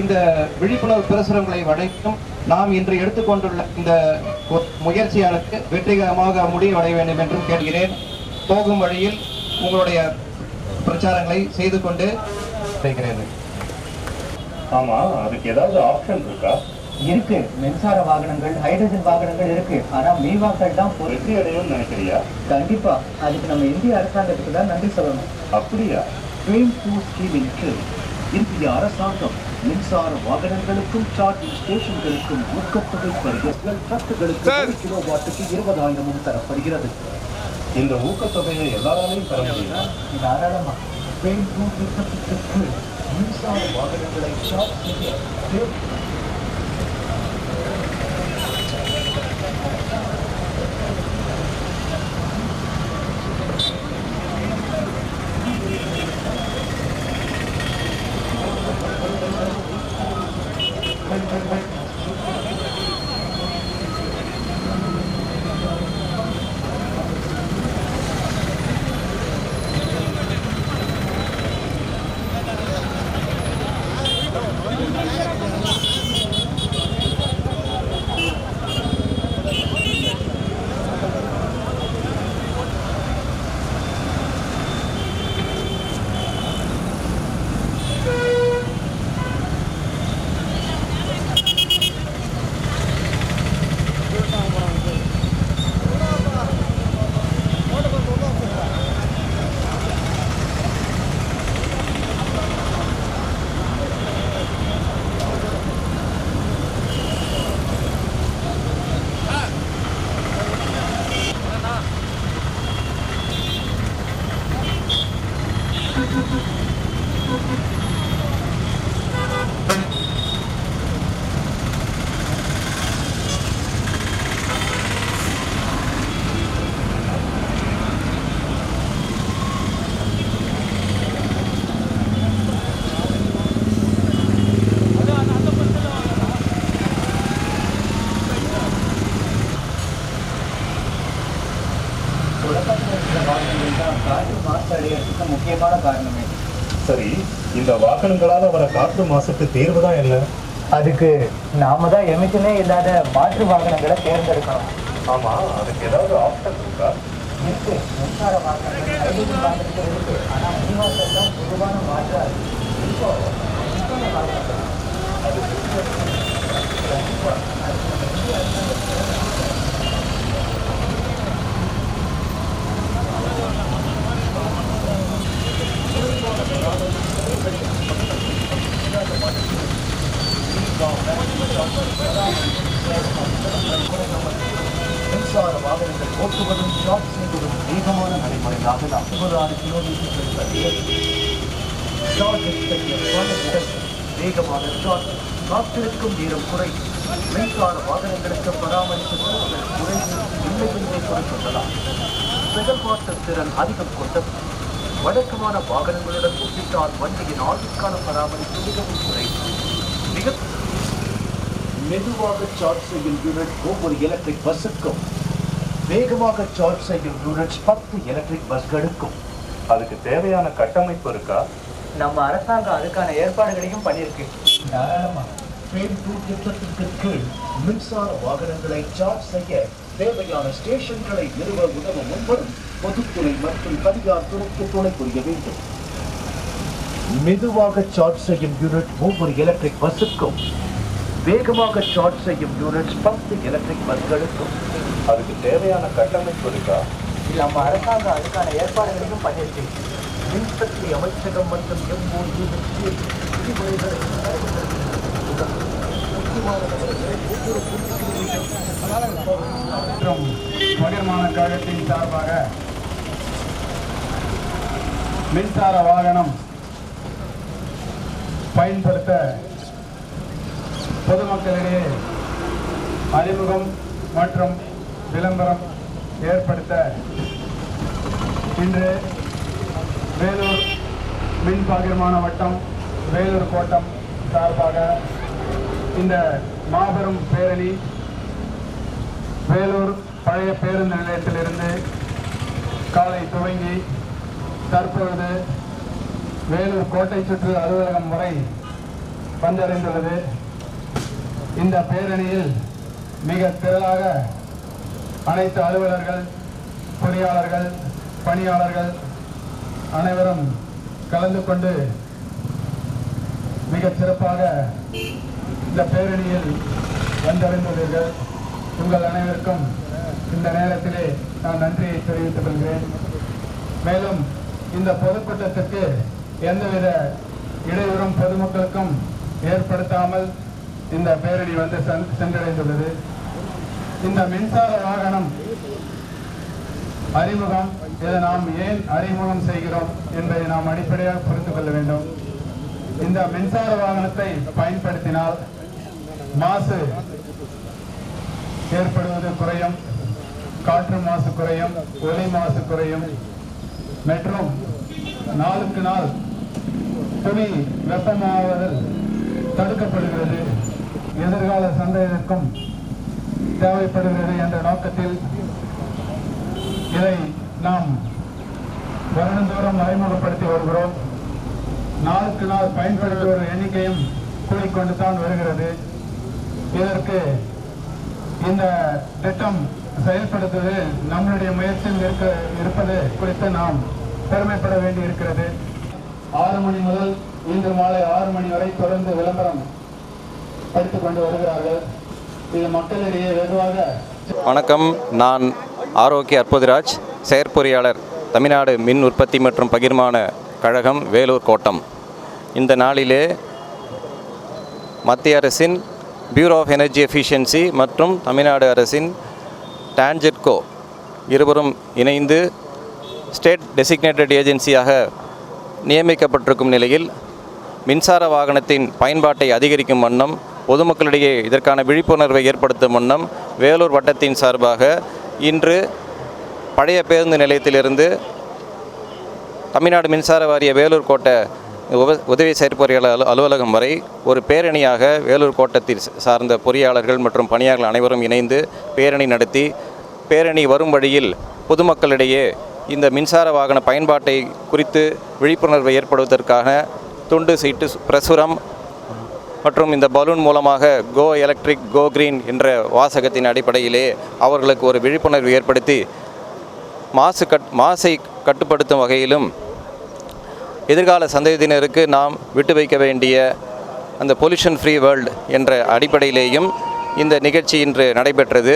இந்த விழிப்புணர்வு பிரசுரங்களை வழங்கும் நாம் இன்று எடுத்துக்கொண்டுள்ள இந்த முயற்சியானது வெற்றிகரமாக முடிவடைய வேண்டும் என்றும் கேட்கிறேன். போகும் வழியில் உங்களுடைய பிரச்சாரங்களை செய்து கொண்டு இருக்கிறேன் ஆமா அதுக்கு ஏதாவது ஆப்ஷன் இருக்கா? இருக்கு. மின்சார வாகனங்கள் ஹைட்ரஜன் வாகனங்கள் இருக்கு. ஆனா மீவாக்கள் தான் வெற்றி அடையும்னு நினைக்கிறியா? கண்டிப்பா. அதுக்கு நம்ம இந்திய அரசாங்கத்துக்கு தான் நன்றி சொல்லணும். அப்படியா? ட்ரெயின் டூ ஸ்கீமின் கீழ் இந்திய அரசாங்கம் மின்சார வாகனங்களுக்கும் சார்ஜிங் ஸ்டேஷன்களுக்கும் ஊக்கத்தொகை பரிசுகள் ட்ரக்குகளுக்கு கிலோ வாட்டுக்கு இருபதாயிரமும் தரப்படுகிறது. இந்த ஊக்கத்தொகையை எல்லாராலையும் பெற முடியுமா? தாராளமா ட்ரெயின் டூ திட்டத்திற்கு கீழ் மின்சார வாகனங்களை சார்ஜ் செய்ய wait, wait. இந்த வாகனங்களால வர காற்று மாசுக்கு தீர்வு தான் என்ன? அதுக்கு நாம தான் எமிஷனே இல்லாத மாற்று வாகனங்களை தேர்ந்தெடுக்கணும். ஆமா அதுக்கு ஏதாவது ஆப்ஷன் இருக்கா? இருக்கு. மின்சார வாகனங்கள் ஹைட்ரஜன் வாகனங்கள் இருக்கு. ஆனா மினிவாசல் தான் பொதுவான மாற்றா இருக்கு. இப்போ மின்சார வாகனங்கள் அது கண்டிப்பா அது நம்ம இந்திய அரசாங்கம் மின்சார வாகனங்கள் ஓட்டுவதும் ஷாப் செய்வதும் வேகமான நடைமுறையாகலாம் முப்பதாறு கிலோமீட்டர் வேகமான ஷாட் காத்திருக்கும் நேரம் குறை மின்சார வாகனங்களுக்கு பராமரிப்பு செலவுகள் குறைந்து இல்லை என்றே குறிப்பிடலாம் செயல்பாட்டு திறன் அதிகம் கொண்டது வழக்கமான வாகனங்களுடன் ஒப்பிட்டால் வண்டியின் ஆயுட்கால பராமரிப்பு மிகவும் குறைவு மிக மெதுவாக சார்ஜ் செய்யும் யூனிட் ஒவ்வொரு எலக்ட்ரிக் பஸ்ஸுக்கும் வேகமாக சார்ஜ் செய்யும் யூனிட்ஸ் பத்து எலக்ட்ரிக் பஸ்களுக்கும் அதுக்கு தேவையான கட்டமைப்பு இருக்கா? நம்ம அரசாங்கம் அதுக்கான ஏற்பாடுகளையும் பண்ணியிருக்கு. தாராளமா ட்ரெயின் டூ திட்டத்திற்கு கீழ் மின்சார வாகனங்களை சார்ஜ் செய்ய தேவையான ஸ்டேஷன்களை நிறுவ உதவ முன்வரும் பொதுத்துறை மற்றும் தனியார் துறைக்கு துணை புரிய வேண்டும். மெதுவாக சார்ஜ் செய்யும் யூனிட் ஒவ்வொரு எலக்ட்ரிக் பஸ்ஸுக்கும் வேகமாக சார்ஜ் செய்யும் யூனிட்ஸ் பத்து எலக்ட்ரிக் பஸ்களுக்கும் அதுக்கு தேவையான கட்டமைப்பு இருக்கா? நம்ம அரசாங்கம் அதுக்கான ஏற்பாடுகளையும் பண்ணியிருக்கு. மின்சக்தி அமைச்சகம் மற்றும் எம்ஓயு விதிமுறைகளை மற்றும் பகிர்மான கழகத்தின் சார்பாக மின்சார வாகனம் பயன்படுத்த பொதுமக்களிடையே அறிமுகம் மற்றும் விளம்பரம் ஏற்படுத்த இன்று வேலூர் மின் பகிர்மான வட்டம் வேலூர் கோட்டம் சார்பாக இந்த மாபெரும் பேரணி வேலூர் பழைய பேருந்து நிலையத்திலிருந்து காலை துவங்கி தற்பொழுது வேலூர் கோட்டை சுற்று அலுவலகம் வரை வந்தடைந்துள்ளது. இந்த பேரணியில் மிக திரளாக அனைத்து அலுவலர்கள் பொறியாளர்கள் பணியாளர்கள் அனைவரும் கலந்து கொண்டு மிக சிறப்பாக இந்த பேரணியில் வந்தடைந்துள்ளீர்கள் உங்கள் அனைவருக்கும் இந்த நேரத்திலே நான் நன்றியை தெரிவித்துக் கொள்கிறேன். மேலும் இந்த பொதுக்கூட்டத்திற்கு எந்தவித இடையூறும் பொதுமக்களுக்கும் ஏற்படுத்தாமல் இந்த பேரணி வந்து சென்றடைந்துள்ளது. இந்த மின்சார வாகனம் அறிமுகம். இதை நாம் ஏன் அறிமுகம் செய்கிறோம் என்பதை நாம் அடிப்படையாக புரிந்து கொள்ள வேண்டும். இந்த மின்சார வாகனத்தை பயன்படுத்தினால் மாசு ஏற்படுவது குறையும். காற்று மாசு குறையும். ஒலி மாசு குறையும். மற்றும் நாளுக்கு நாள் துணி வெப்பமாவதில் தடுக்கப்படுகிறது. எதிர்கால சந்ததியினருக்கும் தேவைப்படுகிறது என்ற நோக்கத்தில் இதை நாம் வருடந்தோறும் அறிமுகப்படுத்தி வருகிறோம். நாளுக்கு நாள் பயன்படுத்துவோர் எண்ணிக்கையும் கூடிக்கொண்டு தான் வருகிறது. இதற்கு இந்த திட்டம் செயல்படுத்துவதில் நம்மளுடைய முயற்சியில் இருக்க இருப்பது குறித்து நாம் பெருமைப்பட வேண்டி இருக்கிறது ஆறு மணி முதல் இன்று மாலை ஆறு மணி வரை தொடர்ந்து விளம்பரம் படித்துக் கொண்டு வருகிறார்கள். இது மக்களிடையே வெகுவாக வணக்கம். நான் ஆரோக்கிய அற்புதராஜ் செயற்பொறியாளர் தமிழ்நாடு மின் உற்பத்தி மற்றும் பகிர்மான கழகம் வேலூர் கோட்டம். இந்த நாளிலே மத்திய அரசின் பியூரோ ஆஃப் எனர்ஜி எஃபிஷியன்சி மற்றும் தமிழ்நாடு அரசின் டான்ஜெட்கோ இருவரும் இணைந்து ஸ்டேட் டெசிக்னேட்டட் ஏஜென்சியாக நியமிக்கப்பட்டிருக்கும் நிலையில் மின்சார வாகனத்தின் பயன்பாட்டை அதிகரிக்கும் வண்ணம் பொதுமக்களிடையே இதற்கான விழிப்புணர்வை ஏற்படுத்தும் வண்ணம் வேலூர் வட்டத்தின் சார்பாக இன்று பழைய பேருந்து நிலையத்திலிருந்து தமிழ்நாடு மின்சார வாரிய வேலூர் கோட்டை உதவி செயற்பொறியாளர் அலுவலகம் வரை ஒரு பேரணியாக வேலூர் கோட்டத்தில் சார்ந்த பொறியாளர்கள் மற்றும் பணியாளர்கள் அனைவரும் இணைந்து பேரணி நடத்தி பேரணி வரும் வழியில் பொதுமக்களிடையே இந்த மின்சார வாகன பயன்பாட்டை குறித்து விழிப்புணர்வை ஏற்படுவதற்காக துண்டு சீட்டு பிரசுரம் மற்றும் இந்த பலூன் மூலமாக கோ எலக்ட்ரிக் கோ கிரீன் என்ற வாசகத்தின் அடிப்படையிலே அவர்களுக்கு ஒரு விழிப்புணர்வு ஏற்படுத்தி மாசு கட் மாசை கட்டுப்படுத்தும் வகையிலும் எதிர்கால சந்ததியினருக்கு நாம் விட்டு வைக்க வேண்டிய அந்த பொல்யூஷன் ஃப்ரீ வேர்ல்டு என்ற அடிப்படையிலேயும் இந்த நிகழ்ச்சி இன்று நடைபெற்றது.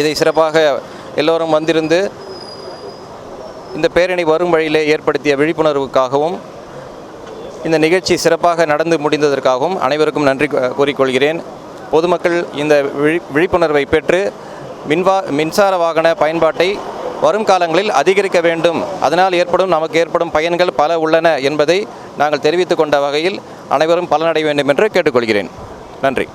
இதை சிறப்பாக எல்லோரும் வந்திருந்து இந்த பேரணி வரும் வழியிலே ஏற்படுத்திய விழிப்புணர்வுக்காகவும் இந்த நிகழ்ச்சி சிறப்பாக நடந்து முடிந்ததற்காகவும் அனைவருக்கும் நன்றி கூறிக்கொள்கிறேன். பொதுமக்கள் இந்த விழி விழிப்புணர்வை பெற்று மின்வா மின்சார வாகன பயன்பாட்டை வரும் காலங்களில் அதிகரிக்க வேண்டும். அதனால் ஏற்படும் நமக்கு ஏற்படும் பயன்கள் பல உள்ளன என்பதை நாங்கள் தெரிவித்துக் கொண்ட வகையில் அனைவரும் பலனடைய வேண்டும் என்று கேட்டுக்கொள்கிறேன். நன்றி.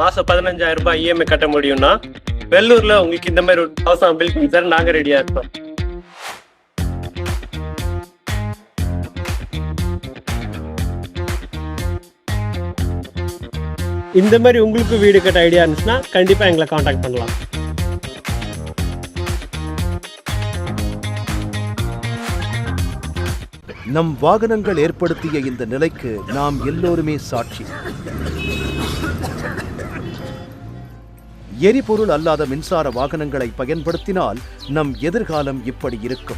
மாசம் பதினஞ்சாயிரம் ரூபாய் இஎம்ஐ கட்ட முடியும்னா வெள்ளூர்ல உங்களுக்கு இந்த மாதிரி ஒரு அவசரம் பில் பண்ணி தர நாங்க ரெடியா இருக்கோம் இந்த மாதிரி உங்களுக்கு வீடு கட்ட ஐடியா இருந்துச்சுன்னா கண்டிப்பா எங்களை காண்டாக்ட் பண்ணலாம். நம் வாகனங்கள் ஏற்படுத்திய இந்த நிலைக்கு நாம் எல்லோருமே சாட்சி. எரிபொருள் அல்லாத மின்சார வாகனங்களை பயன்படுத்தினால் நம் எதிர்காலம் இப்படி இருக்கும்.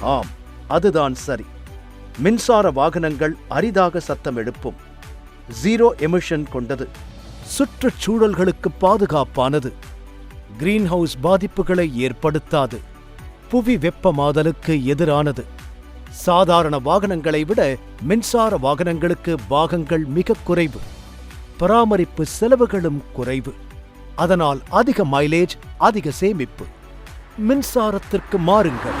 ஆம் அதுதான் சரி. மின்சார வாகனங்கள் அரிதாக சத்தம் எழுப்பும். ஜீரோ எமிஷன் கொண்டது. சுற்றுச்சூழல்களுக்கு பாதுகாப்பானது. கிரீன்ஹவுஸ் பாதிப்புகளை ஏற்படுத்தாது. புவி வெப்பமாதலுக்கு எதிரானது. சாதாரண வாகனங்களை விட மின்சார வாகனங்களுக்கு பாகங்கள் மிக குறைவு. பராமரிப்பு செலவுகளும் குறைவு. அதனால் அதிக மைலேஜ் அதிக சேமிப்பு. மின்சாரத்திற்கு மாறுங்கள்.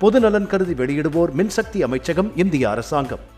பொதுநலன் கருதி வெளியிடுவோர் மின்சக்தி அமைச்சகம் இந்திய அரசாங்கம்.